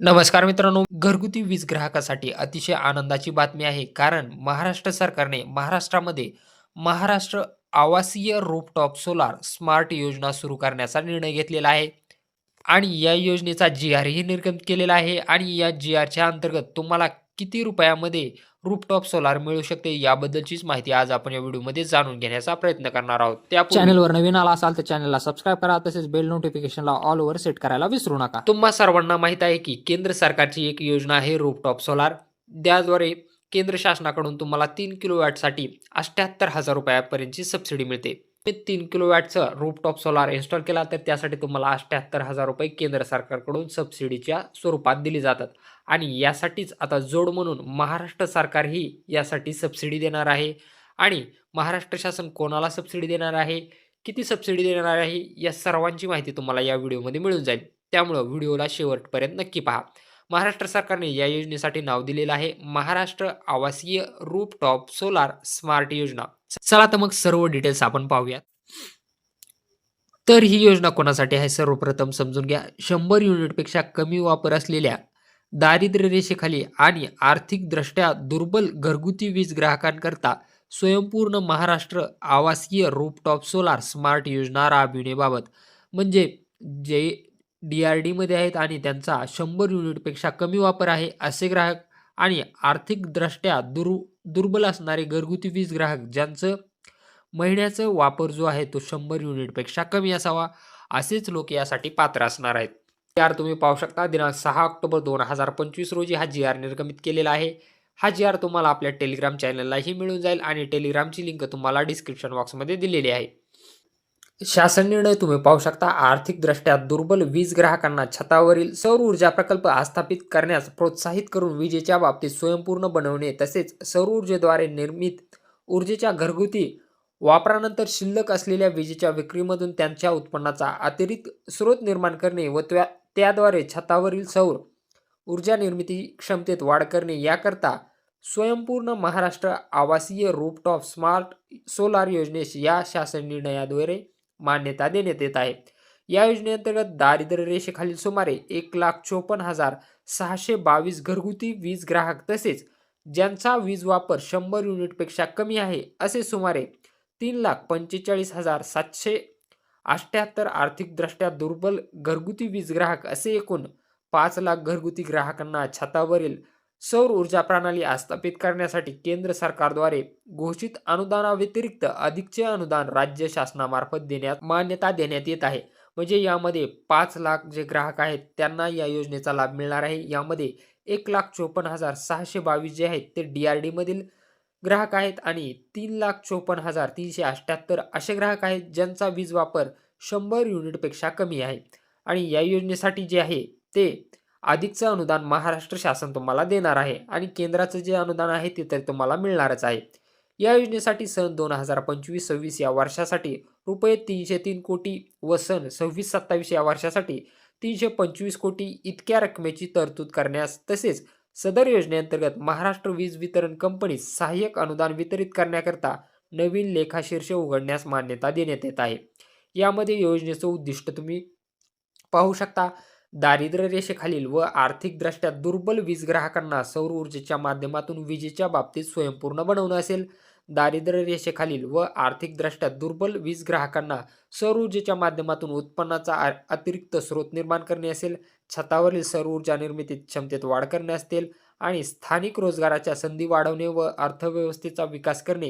नमस्कार मित्रांनो. घरगुती वीज ग्राहकासाठी अतिशय आनंदाची बातमी आहे. कारण महाराष्ट्र सरकारने महाराष्ट्रामध्ये महाराष्ट्र आवासीय रूपटॉप सोलार स्मार्ट योजना सुरू करण्याचा निर्णय घेतलेला आहे. आणि या योजनेचा जी आरही निर्गमित केलेला आहे. आणि या जी आरच्या अंतर्गत तुम्हाला किती रुपयामध्ये रूफटॉप सोलार मिळू शकते याबद्दलचीच माहिती आज आपण या व्हिडिओमध्ये जाणून घेण्याचा प्रयत्न करणार आहोत. त्यापूर्वी चॅनलवर नवीन आला असाल तर चॅनलला सबस्क्राईब करा तसेच बेल नोटिफिकेशनला ऑल ओव्हर सेट करायला विसरू नका. तुम्हा सर्वांना माहीत आहे की केंद्र सरकारची एक योजना आहे रूफटॉप सोलार त्याद्वारे केंद्र शासनाकडून तुम्हाला तीन किलोवॅटसाठी अठ्ठ्याहत्तर हजार रुपयापर्यंतची सबसिडी मिळते. तीन किलो वॅटचं रूपटॉप सोलार इन्स्टॉल केला तर त्यासाठी तुम्हाला अठ्ठ्याहत्तर हजार रुपये केंद्र सरकारकडून सबसिडीच्या स्वरूपात दिली जातात. आणि यासाठीच आता जोड म्हणून महाराष्ट्र सरकारही यासाठी सबसिडी देणार आहे. आणि महाराष्ट्र शासन कोणाला सबसिडी देणार आहे? किती सबसिडी देणार आहे? या सर्वांची माहिती तुम्हाला या व्हिडिओमध्ये मिळून जाईल. त्यामुळं व्हिडिओला शेवटपर्यंत नक्की पहा. महाराष्ट्र सरकारने या योजनेसाठी नाव दिलेलं आहे. महाराष्ट्र आवासीय रूपटॉप सोलार स्मार्ट योजना. चला तर मग सर्व डिटेल्स आपण पाहूयात. तर ही योजना कोणासाठी आहे? सर्वप्रथम समजून घ्या. शंभर युनिटपेक्षा कमी वापर असलेल्या दारिद्र्य रेषेखाली आणि आर्थिकदृष्ट्या दुर्बल घरगुती वीज ग्राहकांकरता स्वयंपूर्ण महाराष्ट्र आवासीय रूपटॉप सोलार स्मार्ट योजना राबविण्याबाबत. म्हणजे जे डी आर डीमध्ये आहेत आणि त्यांचा शंभर युनिटपेक्षा कमी वापर आहे असे ग्राहक आणि आर्थिकदृष्ट्या दुर् दुर्बल असणारे घरगुती वीज ग्राहक ज्यांचं महिन्याचं वापर जो आहे तो शंभर युनिटपेक्षा कमी असावा असेच लोक यासाठी पात्र असणार आहेत. जी आर तुम्ही पाहू शकता दिनांक सहा ऑक्टोबर दोन हजार पंचवीस रोजी हा जी आर निर्गमित केलेला आहे. हा जी आर तुम्हाला आपल्या टेलिग्राम चॅनललाही मिळून जाईल आणि टेलिग्रामची लिंक तुम्हाला डिस्क्रिप्शन बॉक्समध्ये दिलेली आहे. शासन निर्णय तुम्ही पाहू शकता. आर्थिकदृष्ट्या दुर्बल वीज ग्राहकांना छतावरील सौर ऊर्जा प्रकल्प आस्थापित करण्यास प्रोत्साहित करून विजेच्या बाबतीत स्वयंपूर्ण बनवणे तसेच सौर ऊर्जेद्वारे निर्मित ऊर्जेच्या घरगुती वापरानंतर शिल्लक असलेल्या विजेच्या विक्रीमधून त्यांच्या उत्पन्नाचा अतिरिक्त स्रोत निर्माण करणे व त्या त्याद्वारे छतावरील सौर ऊर्जा निर्मिती क्षमतेत वाढ करणे याकरता स्वयंपूर्ण महाराष्ट्र आवासीय रूपटॉप स्मार्ट सोलार योजनेस या शासन निर्णयाद्वारे मान्यता देण्यात येत आहे. या योजनेअंतर्गत दारिद्र्य रेषेखालील सुमारे एक लाख चोपन्न हजार सहाशे बावीस घरगुती वीज ग्राहक तसेच ज्यांचा वीज वापर शंभर युनिटपेक्षा कमी आहे असे सुमारे तीन लाख पंचेचाळीस हजार सातशे अठ्ठ्याहत्तर आर्थिकदृष्ट्या दुर्बल घरगुती वीज ग्राहक असे एकूण पाच लाख घरगुती ग्राहकांना छतावरील सौर ऊर्जा प्रणाली आस्थापित करण्यासाठी केंद्र सरकारद्वारे घोषित अनुदानाव्यतिरिक्त अधिकचे अनुदान राज्य शासनामार्फत देण्यात मान्यता देण्यात येत आहे. म्हणजे यामध्ये पाच लाख जे ग्राहक आहेत त्यांना या योजनेचा लाभ मिळणार आहे. यामध्ये एक लाख चोपन्न हजार सहाशे बावीस जे आहेत ते डी आर डीमधील ग्राहक आहेत आणि तीन लाख चोपन्न हजार तीनशे अठ्ठ्याहत्तर असे ग्राहक आहेत ज्यांचा वीज वापर शंभर युनिटपेक्षा कमी आहे. आणि या योजनेसाठी जे आहे ते अधिकचं अनुदान महाराष्ट्र शासन तुम्हाला देणार आहे आणि केंद्राचं जे अनुदान आहे ते तर तुम्हाला मिळणारच आहे. या योजनेसाठी सन दोन हजार पंचवीस सव्वीस या वर्षासाठी रुपये तीनशे तीन कोटी व सन सव्वीस सत्तावीस या वर्षासाठी तीनशे पंचवीस कोटी इतक्या रकमेची तरतूद करण्यास तसेच सदर योजनेअंतर्गत महाराष्ट्र वीज वितरण कंपनीस सहाय्यक अनुदान वितरित करण्याकरता नवीन लेखाशीर्ष उघडण्यास मान्यता देण्यात येत आहे. यामध्ये योजनेचं उद्दिष्ट तुम्ही पाहू शकता. दारिद्र्य रेषेखालील व आर्थिकदृष्ट्या दुर्बल वीज ग्राहकांना सौर ऊर्जेच्या माध्यमातून विजेच्या बाबतीत स्वयंपूर्ण बनवणं असेल. दारिद्र्य रेषेखालील व आर्थिकदृष्ट्या दुर्बल वीज ग्राहकांना सौर ऊर्जेच्या माध्यमातून उत्पन्नाचा अतिरिक्त स्रोत निर्माण करणे असेल. छतावरील सौर ऊर्जा निर्मितीत क्षमतेत वाढ करणे असतील आणि स्थानिक रोजगाराच्या संधी वाढवणे व अर्थव्यवस्थेचा विकास करणे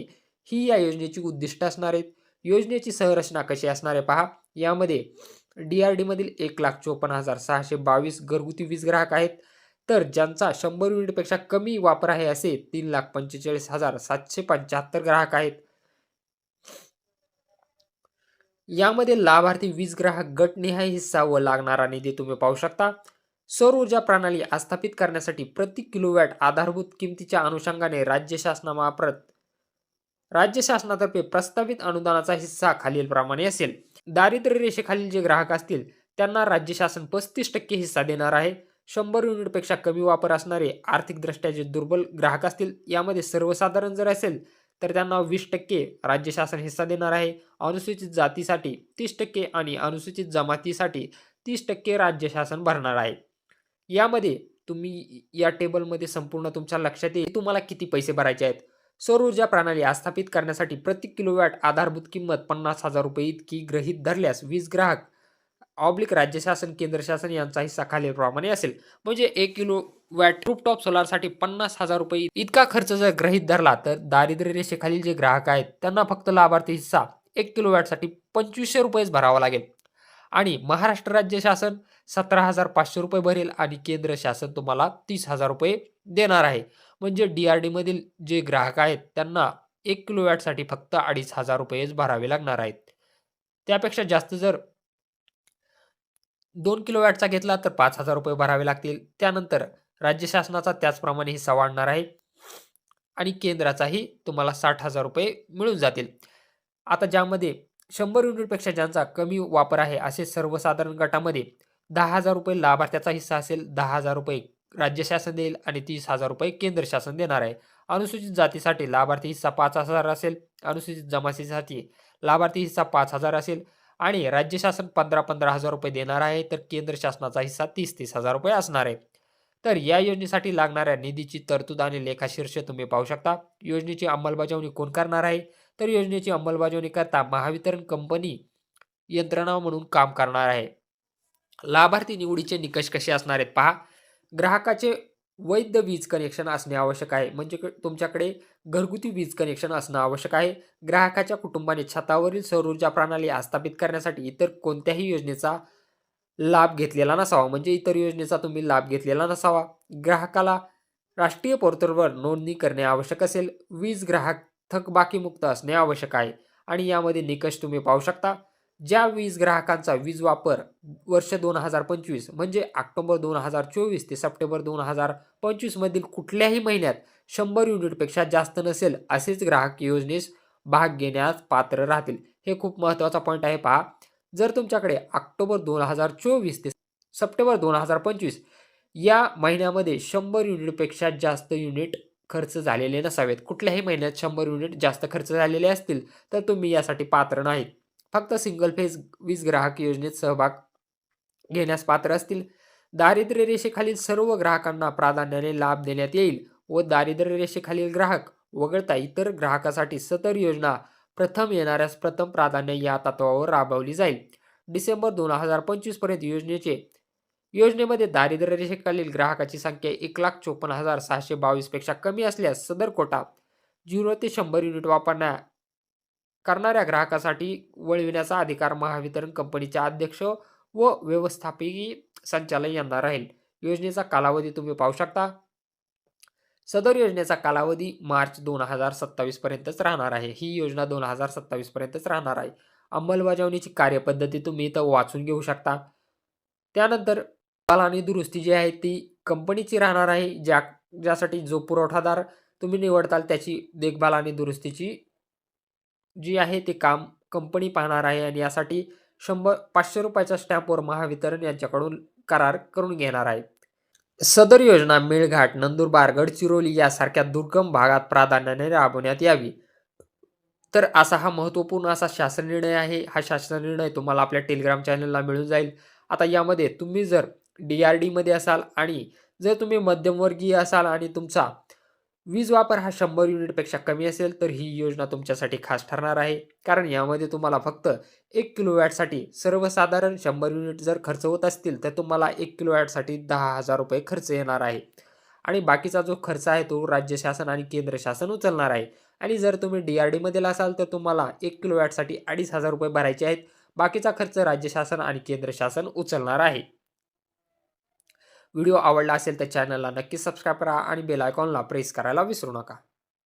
ही या योजनेची उद्दिष्ट असणार आहेत. योजनेची संरचना कशी असणार आहे पहा. यामध्ये डी आर डीमधील एक लाख चोपन्न हजार सहाशे बावीस घरगुती वीज ग्राहक आहेत. तर ज्यांचा शंभर युनिटपेक्षा कमी वापर आहे असे तीन लाख पंचेचाळीस हजार सातशे पंच्याहत्तर ग्राहक आहेत. यामध्ये लाभार्थी वीज ग्राहक गटनिहाय हिस्सा व लागणारा निधी तुम्ही पाहू शकता. सौर ऊर्जा प्रणाली आस्थापित करण्यासाठी प्रति किलोवॅट आधारभूत किमतीच्या अनुषंगाने राज्य शासनामार्फत राज्य शासनातर्फे प्रस्तावित अनुदानाचा हिस्सा खालीलप्रमाणे असेल. दारिद्र्य रेषेखालील जे ग्राहक असतील त्यांना राज्य शासन पस्तीस टक्के हिस्सा देणार आहे. शंभर युनिटपेक्षा कमी वापर असणारे आर्थिकदृष्ट्या जे दुर्बल ग्राहक असतील यामध्ये सर्वसाधारण जर असेल तर त्यांना वीस टक्के राज्य शासन हिस्सा देणार आहे. अनुसूचित जातीसाठी तीस टक्के आणि अनुसूचित जमातीसाठी तीस टक्के राज्य शासन भरणार आहे. यामध्ये तुम्ही या टेबलमध्ये संपूर्ण तुमच्या लक्षात येईल. तुम्हाला किती पैसे भरायचे आहेत? सौर ऊर्जा प्रणाली आस्थापित करण्यासाठी प्रति किलोवॅट आधारभूत किंमत पन्नास हजार रुपये इतकी गृहीत धरल्यास वीज ग्राहक ऑब्लिक राज्य शासन केंद्र शासन यांचा हिस्सा खालीलप्रमाणे असेल. म्हणजे एक किलो वॅट रूपटॉप सोलारसाठी पन्नास हजार रुपये इतका खर्च जर गृहीत धरला तर दारिद्र्य रेषेखालील जे ग्राहक आहेत त्यांना फक्त लाभार्थी हिस्सा एक किलो वॅटसाठी पंचवीसशे रुपयेच भरावा लागेल. आणि महाराष्ट्र राज्य शासन सतरा हजार पाचशे रुपये भरेल आणि केंद्र शासन तुम्हाला तीस हजार रुपये देणार आहे. म्हणजे डी आर डीमधील जे ग्राहक आहेत त्यांना एक किलो वॅटसाठी फक्त अडीच हजार रुपयेच भरावे लागणार आहेत. त्यापेक्षा जास्त जर दोन किलो वॅटचा घेतला तर पाच हजार रुपये भरावे लागतील. त्यानंतर राज्य शासनाचा त्याचप्रमाणे हिस्सा वाढणार आहे आणि केंद्राचाही तुम्हाला साठ हजार रुपये मिळून जातील. आता ज्यामध्ये शंभर युनिटपेक्षा ज्यांचा कमी वापर आहे असे सर्वसाधारण गटामध्ये दहा हजार रुपये लाभार्थ्याचा हिस्सा असेल दहा हजार रुपये राज्य शासन देईल आणि तीस हजार रुपये केंद्र शासन देणार आहे. अनुसूचित जातीसाठी लाभार्थी हिस्सा पाच हजार असेल अनुसूचित जमातीसाठी लाभार्थी हिस्सा पाच हजार असेल आणि राज्य शासन पंधरा पंधरा हजार रुपये देणार आहे तर केंद्र शासनाचा हिस्सा तीस तीस हजार रुपये असणार आहे. तर या योजनेसाठी लागणाऱ्या निधीची तरतूद आणि लेखाशीर्ष तुम्ही पाहू शकता. योजनेची अंमलबजावणी कोण करणार आहे? तर योजनेची अंमलबजावणी करता महावितरण कंपनी यंत्रणा म्हणून काम करणार आहे. लाभार्थी निवडीचे निकष कसे असणार आहेत पहा. ग्राहकाचे वैध वीज कनेक्शन असणे आवश्यक आहे. म्हणजे क- तुमच्याकडे घरगुती वीज कनेक्शन असणं आवश्यक आहे. ग्राहकाच्या कुटुंबाने छतावरील सौर ऊर्जा प्रणाली आस्थापित करण्यासाठी इतर कोणत्याही योजनेचा लाभ घेतलेला नसावा. म्हणजे इतर योजनेचा तुम्ही लाभ घेतलेला नसावा. ग्राहकाला राष्ट्रीय पोर्टलवर नोंदणी करणे आवश्यक असेल. वीज ग्राहक थकबाकीमुक्त असणे आवश्यक आहे. आणि यामध्ये निकष तुम्ही पाहू शकता. ज्या वीज ग्राहकांचा वीज वापर वर्ष दोन हजार पंचवीस म्हणजे ऑक्टोबर दोन हजार चोवीस ते सप्टेंबर दोन हजार पंचवीसमधील कुठल्याही महिन्यात शंभर युनिटपेक्षा जास्त नसेल असेच ग्राहक योजनेस भाग घेण्यास पात्र राहतील. हे खूप महत्त्वाचा पॉईंट आहे पहा. जर तुमच्याकडे ऑक्टोबर दोन हजार चोवीस ते सप्टेंबर दोन हजार पंचवीस या महिन्यामध्ये शंभर युनिटपेक्षा जास्त युनिट खर्च झालेले नसावेत. कुठल्याही महिन्यात शंभर युनिट जास्त खर्च झालेले असतील तर तुम्ही यासाठी पात्र नाहीत फक्त सिंगल फेज वीज ग्राहक योजनेत सहभाग घेण्यास पात्र असतील. दारिद्र्य रेषेखालील सर्व ग्राहकांना प्राधान्याने लाभ देण्यात येईल व दारिद्र्य रेषेखालील ग्राहक वगळता इतर ग्राहकासाठी सतर योजना प्रथम येणाऱ्यास प्रथम प्राधान्य या तत्वावर राबवली जाईल. डिसेंबर दोन हजार पंचवीसपर्यंत योजनेचे योजनेमध्ये दारिद्र्य रेषेखालील ग्राहकाची संख्या एक लाख चोपन्न हजार सहाशे बावीसपेक्षा कमी असल्यास सदर कोटा झिरो ते शंभर युनिट वापरण्या करणाऱ्या ग्राहकासाठी वळविण्याचा अधिकार महावितरण कंपनीच्या अध्यक्ष व व्यवस्थापकीय संचालक यांना राहील. योजनेचा कालावधी तुम्ही पाहू शकता. सदर योजनेचा कालावधी मार्च दोन हजार सत्तावीस पर्यंतच राहणार आहे. ही योजना दोन हजार सत्तावीस पर्यंतच राहणार आहे. अंमलबजावणीची कार्यपद्धती तुम्ही इथं वाचून घेऊ शकता. त्यानंतर देखभाल आणि दुरुस्ती जी आहे ती कंपनीची राहणार आहे ज्या ज्यासाठी जो पुरवठादार तुम्ही निवडताल त्याची देखभाल आणि दुरुस्तीची जी आहे ते काम कंपनी पाहणार आहे आणि यासाठी शंभर पाचशे रुपयाच्या स्टॅम्पवर महावितरण यांच्याकडून करार करून घेणार आहे. सदर योजना मेळघाट नंदुरबार गडचिरोली यासारख्या दुर्गम भागात प्राधान्याने राबवण्यात यावी. तर असा हा महत्त्वपूर्ण असा शासन निर्णय आहे. हा शासन निर्णय तुम्हाला आपल्या टेलिग्राम चॅनलला मिळून जाईल. आता यामध्ये तुम्ही जर डी आर डीमध्ये असाल आणि जर तुम्ही मध्यमवर्गीय असाल आणि तुमचा वीज वापर हा शंभर युनिटपेक्षा कमी असेल तर ही योजना तुमच्यासाठी खास ठरणार आहे. कारण यामध्ये तुम्हाला फक्त एक किलो वॅटसाठी सर्वसाधारण शंभर युनिट जर खर्च होत असतील तर तुम्हाला एक किलो वॅटसाठी दहा हजार रुपये खर्च येणार आहे. आणि बाकीचा जो खर्च आहे तो राज्य शासन आणि केंद्र शासन उचलणार आहे. आणि जर तुम्ही डी आर डीमधील असाल तर तुम्हाला एक किलो वॅटसाठी अडीच हजार रुपये भरायचे आहेत. बाकीचा खर्च राज्य शासन आणि केंद्र शासन उचलणार आहे. व्हिडिओ आवडला असेल तर चॅनलला नक्की सबस्क्राईब करा आणि बेल आयकॉनला प्रेस करायला विसरू नका.